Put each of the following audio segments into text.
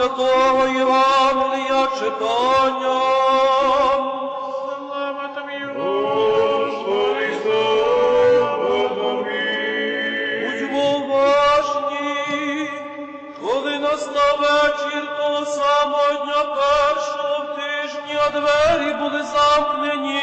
святого Євангелія читання. Слава Тобі, Господи, слава Тобі. Будьмо уважні, коли настав вечір того самого дня першого в тижні, а двері були замкнені,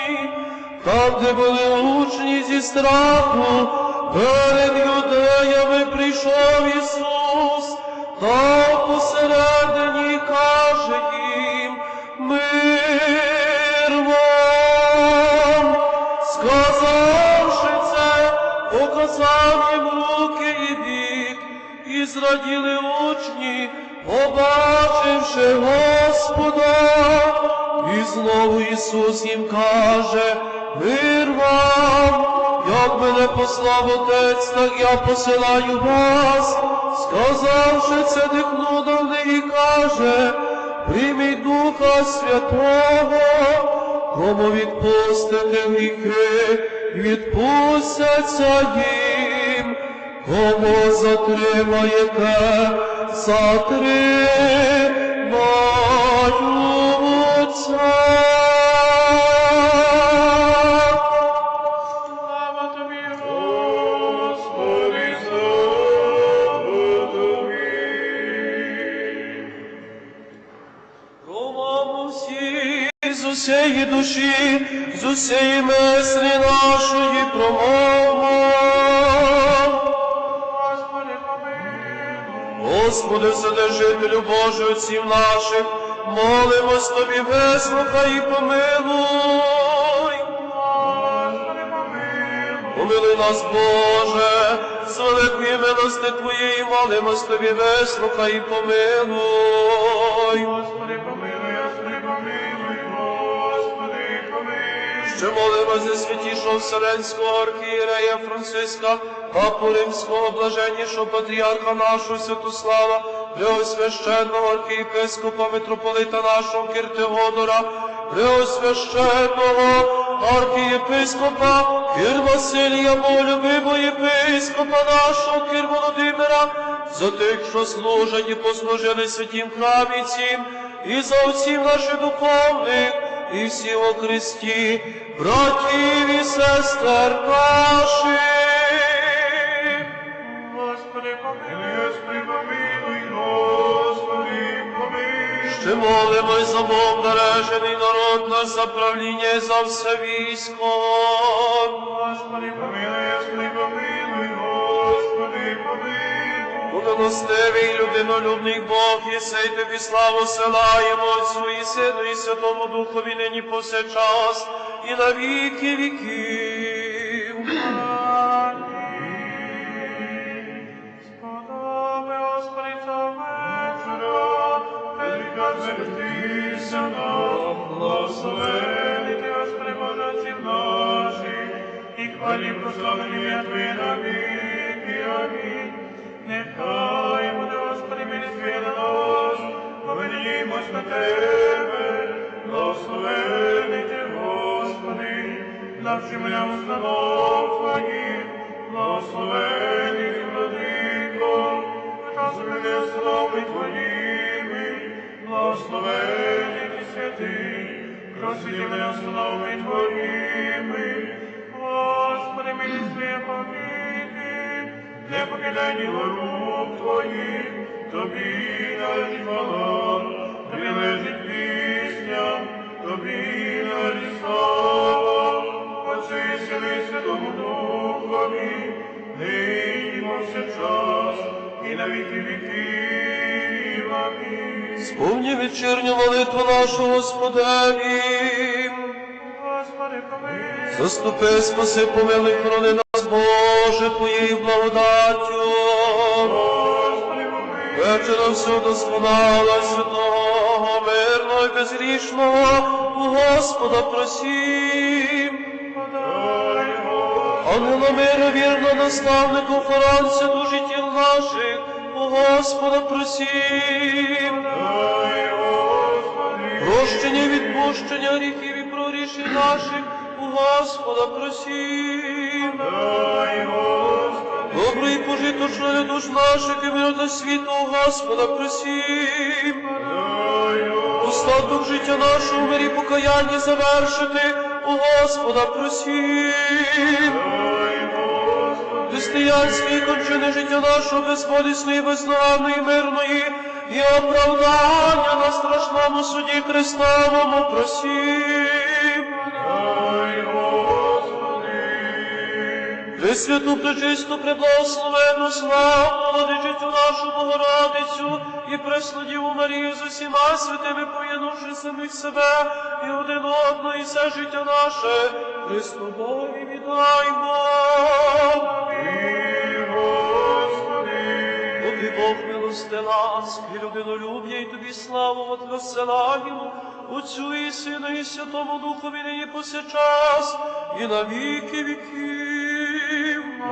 там, де були учні зі страху, перед юдеями прийшов Ісус, та посередині каже їм, мир вам, сказавши це, показав їм руки і бік, і зраділи учні, побачивши Господа. І знову Ісус їм каже, мир вам, як мене послав Отець, так я посилаю вас. Сказавши це, дихнув до них і каже, прийміть Духа Святого, кому відпустите гріхи, відпустяться їм, кому затримаєте, затримаються. З усієї душі, з усієї мислі нашої промовмо. Господи, Вседержителю Божий отців наших, молимось Тобі, вислухай і помилуй. Помилуй нас, Боже, з великої милости Твоєї молимось Тобі, вислухай і помилуй. Господи, помилуй, помилуй. Ще молимо за святішого Вселенського архієрея Франциска, папу Римського блаженнішого патріарха нашого Святослава, Преосвященного архієпископа митрополита нашого Киртигодора, Преосвященного архієпископа Кир Василія, Болюбивого єпископа нашого Кир Володимира, за тих, що служать і послужили святім храмі цім, і за отців наших духовних, і всі во Христі, братів і сестер наших. Господи, помилуй, Господи, помилуй, Господи, помилуй. Ще молимось за Бог бережений народ наш, за правління за все військо. Господи, помилуй, Господи, помилуй. Благостивий людинолюбний Бог, єсей тобі славу силаємо Отцю і Сину і Святому Духові нині повсякчас і на віки віків. Сподоби, Господи, велика звертися нам, благословений Ти, Господи, Боже, і хвалі прославлені Твоє на віки, повернімось на Тебе, благословений Ти, Господи, нашим установ Твоїх, благословений Ти, Владико, часом мене слави Твоїми, благословений Ти, святий, мене слави Твоїми, Господи, милість повіки, не покидай діло рук Твоїх, Тобі належить хвала, Тобі належить пісня, Тобі належить слава, і Святому Духові, нині повсякчас і на віки віків. Амінь. Сповні вечірню молитву нашу Господеві. Господи, помилуй. Заступи, спаси, помилуй, хорони нас, Боже, Твоєю благодаттю. Господи, помилуй. Вечора всього безгрішного, у Господа просім. Ангела мира, вірно, наставнику, охоронця душі тіл наших, у Господа просім. Прощення, відпущення гріхів і прорішень наших, у Господа просім. Добрий пожиточно для душ наших і миру та світу, Господа просім. Остаток життя нашого мирі покаяння завершити, у Господа просім. християнський кончини життя нашого безболісної, безславної, мирної і оправдання на страшному суді Христовому просім. Пресвяту, пречисту, преблагословенну, славу, владичицю нашу Богородицю і пресну Діву Марію з усіма святими поєднувши самих себе і один одного, і все життя наше, Христу Богові віддаймо. і, Тобі Бог милости ласки, людинолюб'я, і тобі славу возвеселаємо, Отцю і Сину, і Святому Духові нині повсякчас, і на віки віків.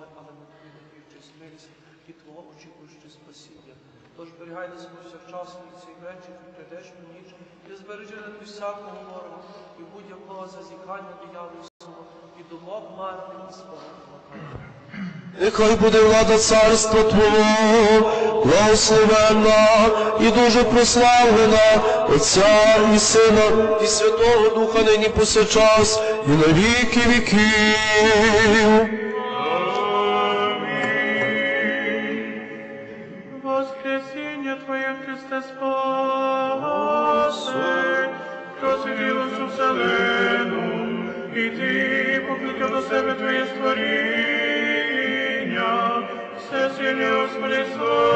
очікуючи але не тобі надіючи смирість, і твого очікуючи спасіння. Тож берігай нас повсякчас від цих речей, і прийдеш у ніч, і збережи від всякого ворога, і будь-якого зазіхання диявольського, і думок марних, і спогадування. Нехай буде влада царства Твого, благословенна і дуже прославлена Отця і Сина, і Святого Духа нині повсякчас, і на віки віків. Christus.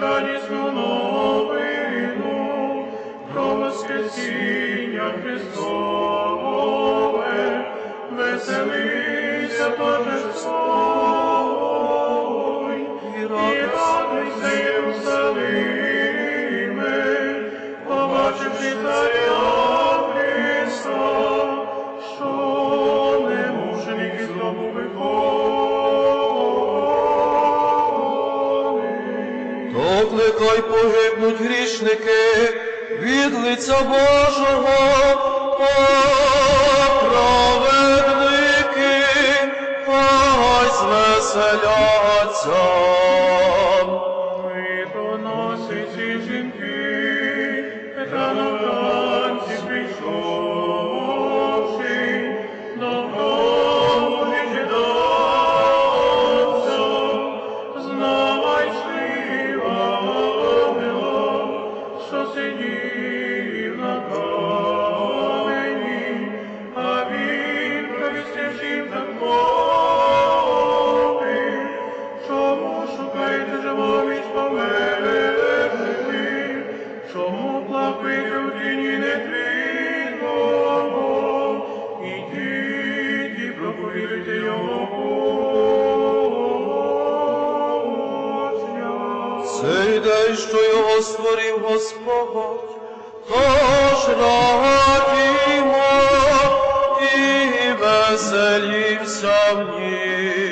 Радісну новину, про воскресіння Христове, веселися торжествуй, і радуйся, Єрусалиме, побачивши царя Христа, То погибнуть грішники від лиця Божого, праведники хай звеселяться. І в нім.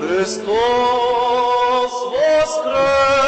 Христос воскрес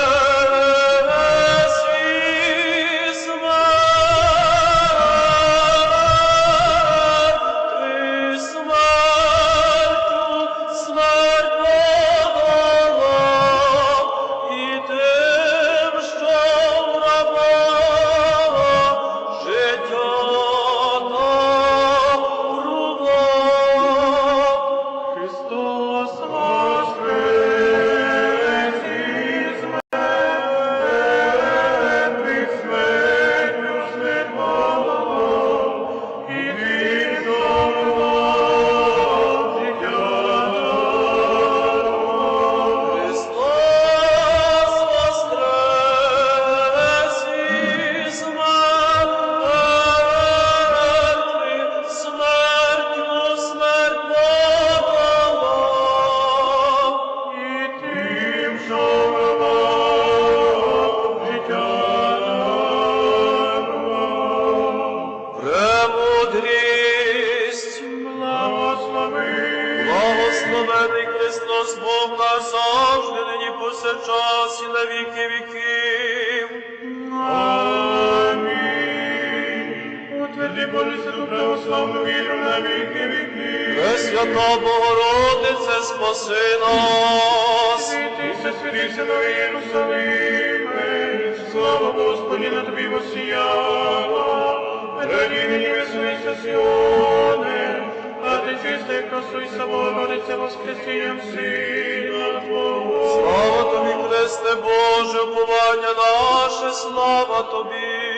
Чиста і Богородице, воскресінням Сина Твого. Слава тобі, Христе Боже, уповання наше, слава тобі.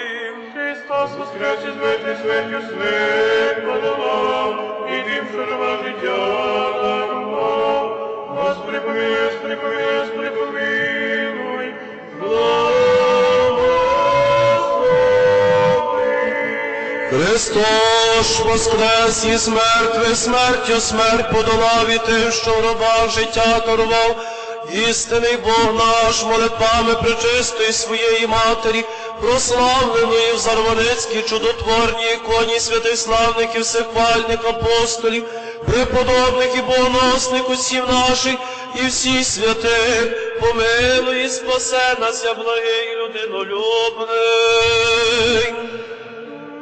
Христос воскрес із мертвих смертю смерть подолав, і що жива життя. Господи, помилуй, Господи, помилуй, Господи, помилуй. Благослови. Христос воскрес із мертвих, смертю смерть подолав і тим, що в робах життя дарував. Істинний Бог наш, молитвами пречистої своєї Матері, прославленої в Зарваницькій чудотворній іконі святих славних і всехвальних апостолів, преподобних і богоносних усіх наших і всіх святих, помилуй і спасе нас, я благий людинолюбний.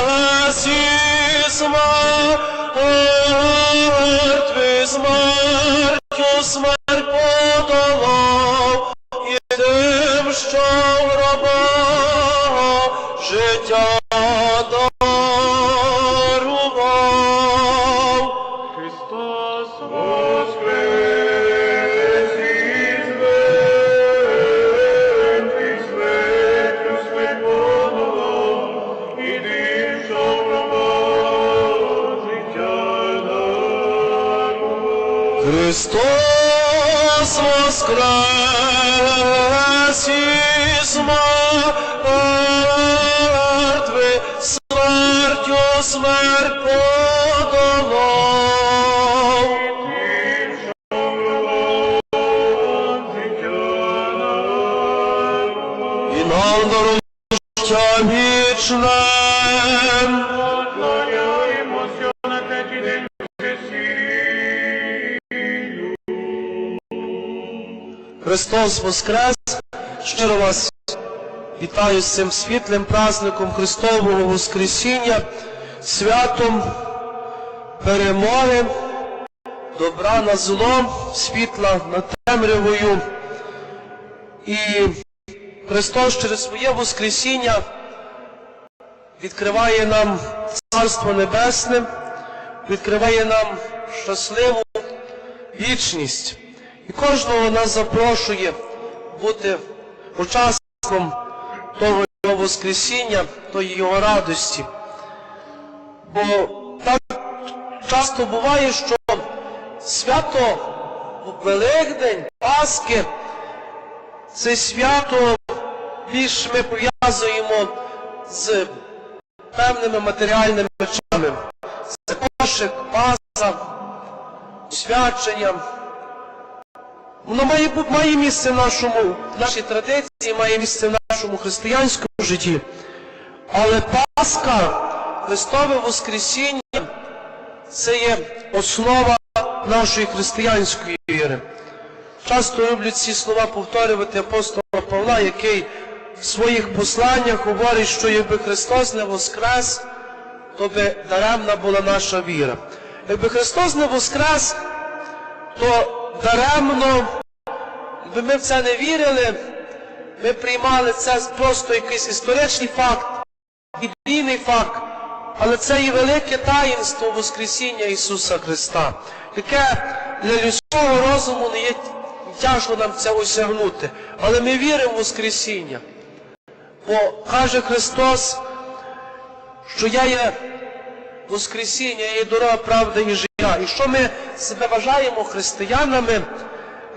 Христос воскрес! Христос воскрес із мертвих, смертю смерть подолав, І нам життя вічне. Христос Воскрес! Щиро вас вітаю з цим світлим праздником Христового Воскресіння, святом перемоги, добра на зло, світла над темрявою. І Христос через своє Воскресіння відкриває нам Царство Небесне, відкриває нам щасливу вічність. І кожного нас запрошує бути учасником того його Воскресіння, тої його радості. Бо так часто буває, що свято Великдень, Пасхи, це свято більш ми пов'язуємо з певними матеріальними речами. Це кошик, паса, свячення. Воно має, має місце в нашому, в нашій традиції, має місце в нашому християнському житті. Але Пасха, Христове Воскресіння, це є основа нашої християнської віри. Часто люблять ці слова повторювати апостола Павла, який в своїх посланнях говорить, що якби Христос не воскрес, то би даремна була наша віра. Якби Христос не воскрес, то даремно, якби ми в це не вірили, ми приймали це просто якийсь історичний факт, біблійний факт, але це і велике таїнство Воскресіння Ісуса Христа, яке для людського розуму не є тяжко нам це осягнути. Але ми віримо в Воскресіння. Бо каже Христос, що я є Воскресіння, я є дорога, правда і життя. І що ми себе вважаємо християнами,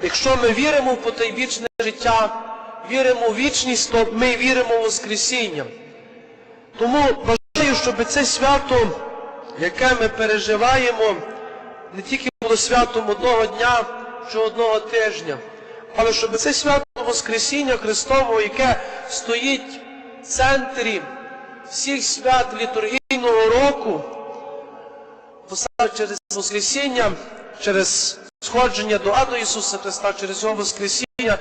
якщо ми віримо в потайбічне життя, віримо в вічність, то ми віримо в Воскресіння. Тому бажаю, щоб це свято, яке ми переживаємо, не тільки було святом одного дня чи одного тижня, але щоб це свято Воскресіння Христового, яке стоїть в центрі всіх свят літургійного року, саме через Воскресіння, через сходження до Аду Ісуса Христа, через Його Воскресіння,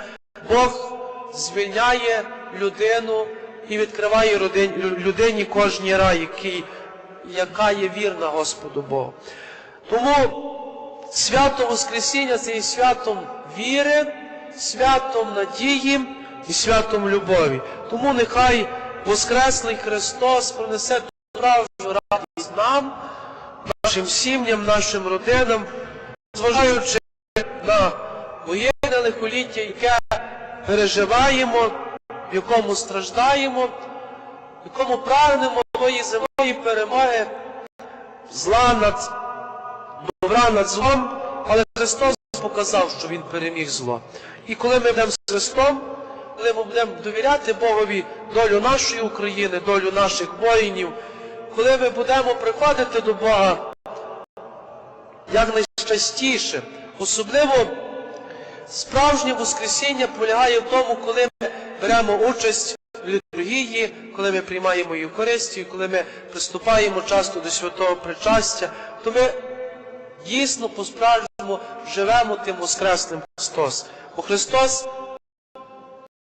Бог звільняє людину і відкриває людині кожній рай, який, яка є вірна Господу Богу. Тому свято Воскресіння це є святом віри, святом надії і святом любові. Тому нехай Воскреслий Христос принесе справжню радість нам, нашим сім'ям, нашим родинам, зважаючи на воєнне лихоліття, яке переживаємо, в якому страждаємо, в якому прагнемо тої земної перемоги, зла над добра над злом, але Христос показав, що Він переміг зло. І коли ми будемо з Христом, коли ми будемо довіряти Богові долю нашої України, долю наших воїнів, коли ми будемо приходити до Бога якнайчастіше, особливо справжнє Воскресіння полягає в тому, коли ми беремо участь в літургії, коли ми приймаємо Євхаристію, коли ми приступаємо часто до святого причастя, то ми дійсно по-справжньому живемо тим Воскресним Христос. Бо Христос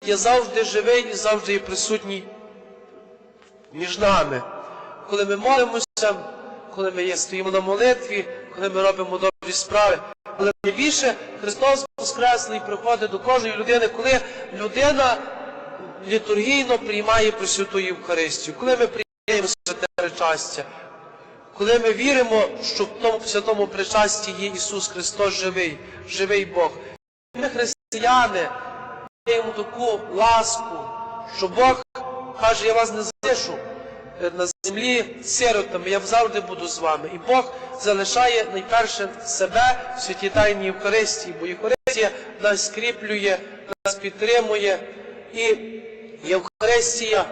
є завжди живий і завжди є присутній між нами. Коли ми молимося, коли ми стоїмо на молитві, коли ми робимо добрі справи, Але найбільше Христос Воскреслий приходить до кожної людини, коли людина літургійно приймає Пресвяту Євхаристію, коли ми приймаємо святе причастя, коли ми віримо, що в тому святому причасті є Ісус Христос живий, живий Бог. Ми християни маємо таку ласку, що Бог каже, я вас не залишу е, на землі сиротами, я завжди буду з вами. І Бог залишає найперше себе в святій тайній Євхаристії, бо Євхаристія нас скріплює, нас підтримує, і Євхаристія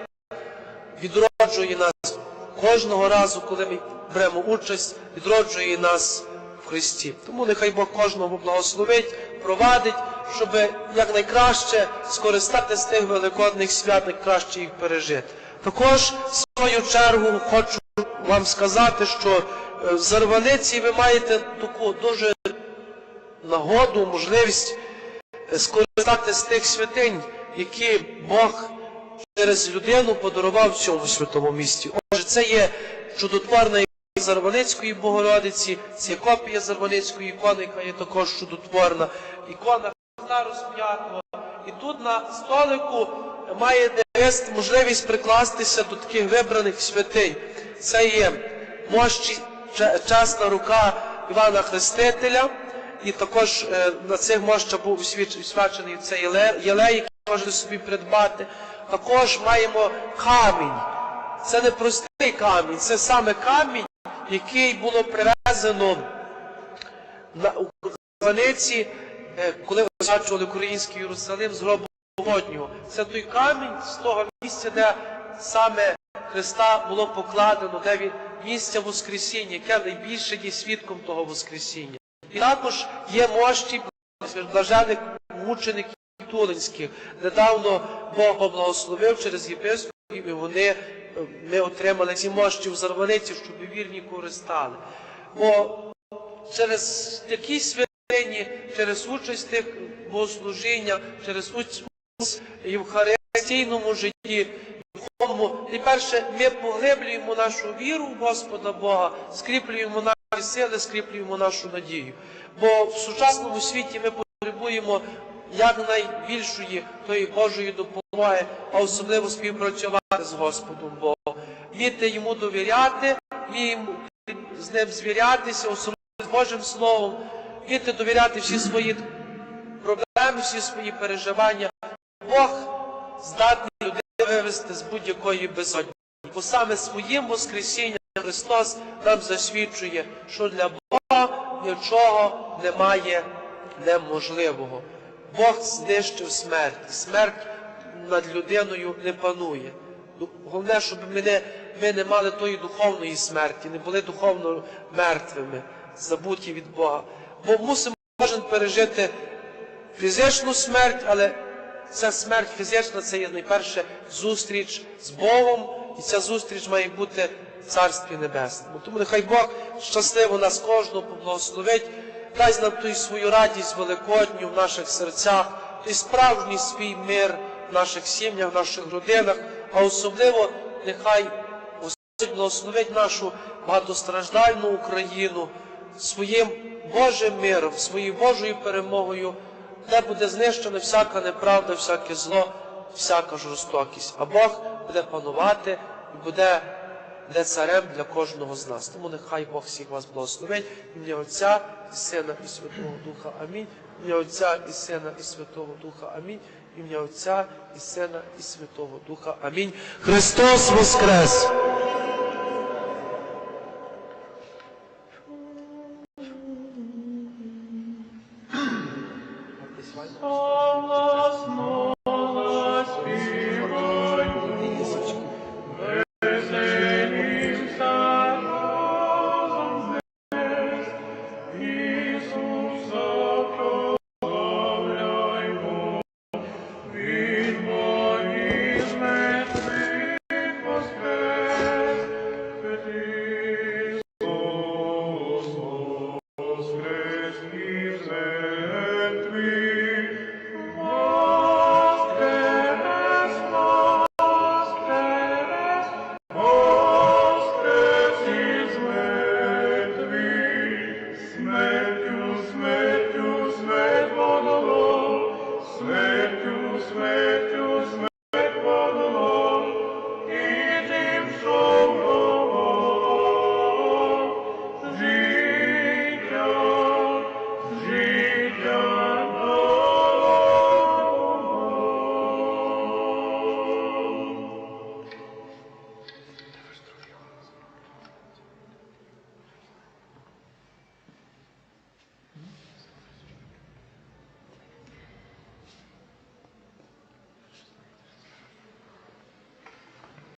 відроджує нас кожного разу, коли ми беремо участь, відроджує нас в Христі. Тому нехай Бог кожного благословить, провадить, щоб якнайкраще скористатися з тих великодних свят, найкраще їх пережити. Також, в свою чергу, хочу вам сказати, що е, в Зарваниці ви маєте таку дуже нагоду, можливість е, скористатися з тих святинь, які Бог через людину подарував цьому святому місті. Отже, це є чудотворна Зарваницької Богородиці, це копія Зарваницької ікони, яка є також чудотворна. Ікона Христа розп'ятого. І тут на столику має Дерест можливість прикластися до таких вибраних святинь. Це є мощі, че- чесна рука Івана Хрестителя, і також е, на цих мощах був освячений цей єлей, який можете собі придбати. Також маємо камінь. Це не простий камінь, це саме камінь, який було привезено на Українці, коли освячували український Єрусалим з гробу Господнього. Це той камінь з того місця, де саме Христа було покладено, де він місце Воскресіння, яке найбільше є свідком того Воскресіння. І також є мощі блажених мучеників Тулинських. Недавно Бог поблагословив через єпископів, і вони, е, ми отримали ці мощі в Зарваниці, щоб вірні користали. Бо через такі святині, через участь тих богослужіння, через участь Євхаристійному житті, духовному, найперше ми поглиблюємо нашу віру в Господа Бога, скріплюємо наші сили, скріплюємо нашу надію. Бо в сучасному світі ми потребуємо якнайбільшої тої Божої допомоги, а особливо співпрацювати з Господом Богом, вміти йому довіряти, вміємо з ним звірятися, особливо з Божим Словом, вміти довіряти всі свої проблеми, всі свої переживання. Бог здатний людей вивести з будь-якої безодні. Бо саме своїм Воскресінням Христос нам засвідчує, що для Бога нічого немає неможливого. Бог знищив смерть. Смерть над людиною не панує. Головне, щоб ми не, ми не мали тої духовної смерті, не були духовно мертвими, забуті від Бога. Бо мусимо кожен пережити фізичну смерть, але ця смерть фізична це є найперше зустріч з Богом, і ця зустріч має бути в Царстві Небесному. Тому нехай Бог щасливо нас кожного поблагословить, дасть нам ту свою радість великодню в наших серцях, той справжній свій мир в наших сім'ях, в наших родинах, а особливо нехай Господь благословить нашу багатостраждальну Україну своїм Божим миром, своєю Божою перемогою, де буде знищена всяка неправда, всяке зло, всяка жорстокість. А Бог буде панувати і буде, буде царем для кожного з нас. Тому нехай Бог всіх вас благословить. Ім'я Отця і Сина і Святого Духа. Амінь. Ім'я Отця і Сина і Святого Духа. Амінь. Ім'я Отця і Сина і Святого Духа. Амінь. Христос Воскрес!